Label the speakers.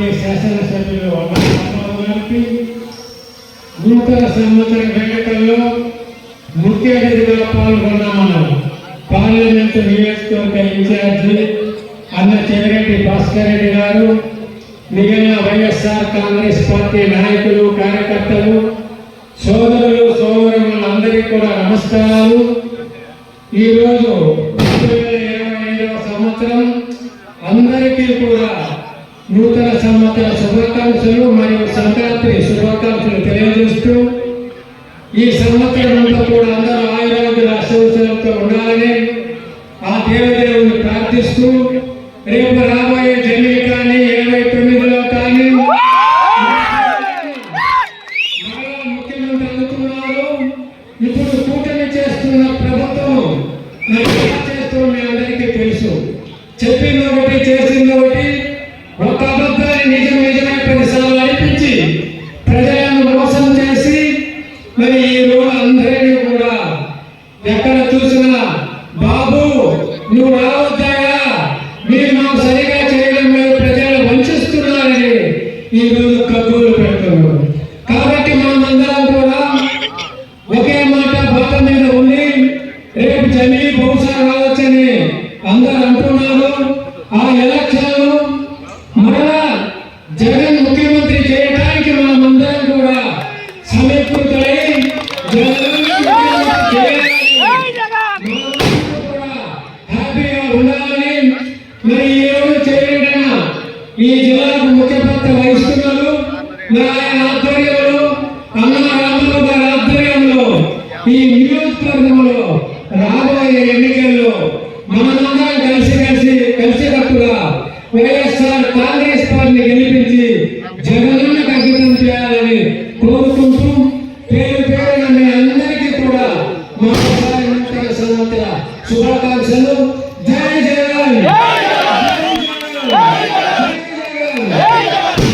Speaker 1: Party శాసనసభ్యులు అమర్నాథ్ గారికి నూతన సంవత్సర వేడుకల్లో ముఖ్య అతిథిగా పాల్గొన్న మనం పార్లమెంటు నియోజకవర్గ ఇన్ఛార్జి అన్న చెవిరెడ్డి భాస్కర్ రెడ్డి గారు మిగిలిన వైఎస్ఆర్ కాంగ్రెస్ పార్టీ నాయకులు కార్యకర్తలు సోదరులు సోదరులందరికీ కూడా నమస్కారాలు ఈరోజు రెండు వేల ఇరవై ఐదవ సంవత్సరం అందరికీ కూడా నూతన సంవత్సర శుభాకాంక్షలు మరియు సంక్రాంతి శుభాకాంక్షలు తెలియజేస్తూ ఈ సంవత్సరం అంతా కూడా అందరూ ఆయురారోగ్య ఆశీర్వాదాలతో ఉండాలని ఆ దేవదేవుని ప్రార్థిస్తూ రేపు రాబోయే నువ్వు రావద్దాయా? మీరు మాకు సరిగా చేయడం లేదు ప్రజలు వంచిస్తున్నారని ఈ రోజు కబుర్లు పెడుతున్నారు కాబట్టి మనమందరం కూడా ఒకే ఈ జిల్లాకు ముఖ్య పాత్ర వహిస్తున్నారు. మరి ఆయన ఆధ్వర్యంలో అన్న గారి ఆధ్వర్యంలో ఈ నియోజకవర్గంలో రాబోయే ఎన్నికల్లో మనమందరం కలిసి కలిసి కలిసికట్టుగా వైఎస్ఆర్ కాంగ్రెస్ పార్టీని గెలిపించి జగనన్నకు అంకితం చేయాలని కోరుకుంటూ పేరు పేరున మీ అందరికీ కూడా మరోసారి శుభాకాంక్షలు.